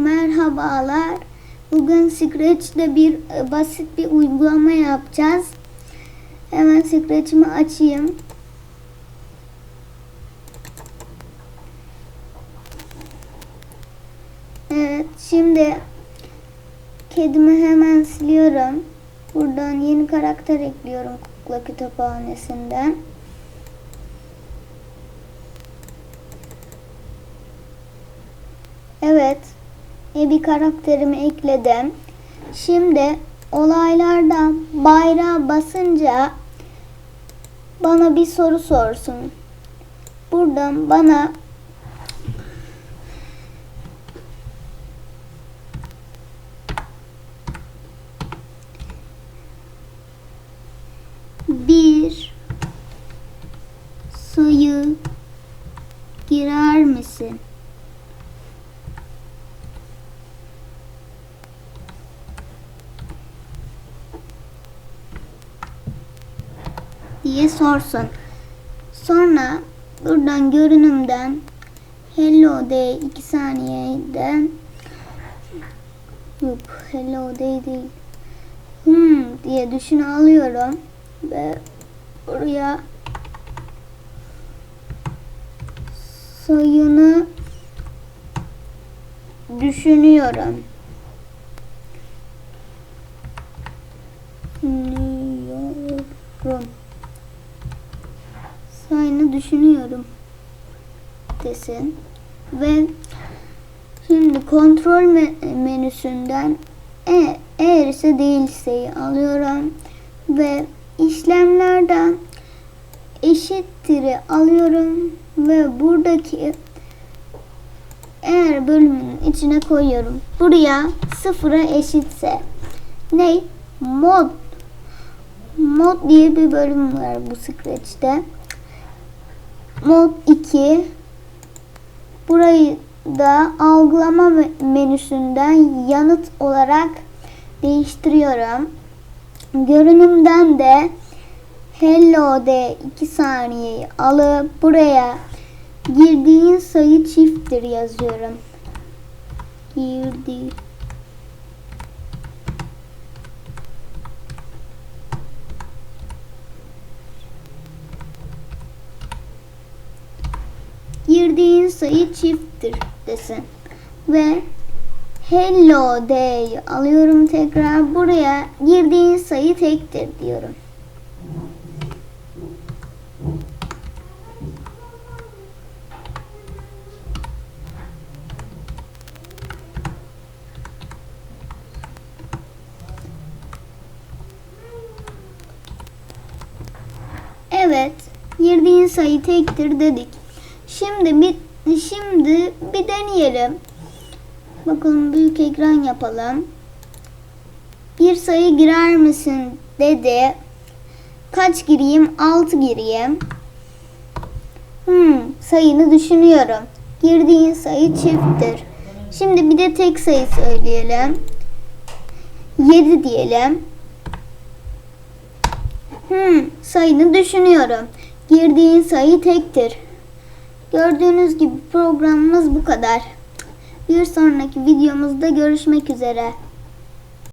Merhabalar. Bugün Scratch'te bir e, basit bir uygulama yapacağız. Hemen Scratch'imi açayım. Evet, şimdi kedimi hemen siliyorum. Buradan yeni karakter ekliyorum kukla kütüphanesinden. Evet. E bir karakterimi ekledim. Şimdi olaylardan bayrağa basınca bana bir soru sorsun. Buradan bana bir sayı girer misin? Diye sorsun. Sonra buradan görünümden hello day 2 saniyeden yok hello day değil hmm diye düşün alıyorum ve buraya sayını düşünüyorum. Düşünüyorum. Sayını düşünüyorum desin. Ve şimdi kontrol me- menüsünden e eğer ise değilseyi alıyorum ve işlemlerden eşittir'i alıyorum ve buradaki eğer bölümün içine koyuyorum. Buraya sıfıra eşitse ne? Mod Mod diye bir bölüm var bu Scratch'te. Mod 2 Burayı da algılama me- menüsünden yanıt olarak değiştiriyorum. Görünümden de Hello de 2 saniyeyi alıp buraya girdiğin sayı çifttir yazıyorum. Girdi. Sayı çifttir desin. Ve hello day alıyorum tekrar buraya girdiğin sayı tektir diyorum. Evet, girdiğin sayı tektir dedik. Şimdi bir şimdi bir deneyelim. Bakalım büyük ekran yapalım. Bir sayı girer misin dedi. Kaç gireyim? 6 gireyim. Hmm, sayını düşünüyorum. Girdiğin sayı çifttir. Şimdi bir de tek sayı söyleyelim. 7 diyelim. Hmm, sayını düşünüyorum. Girdiğin sayı tektir. Gördüğünüz gibi programımız bu kadar. Bir sonraki videomuzda görüşmek üzere.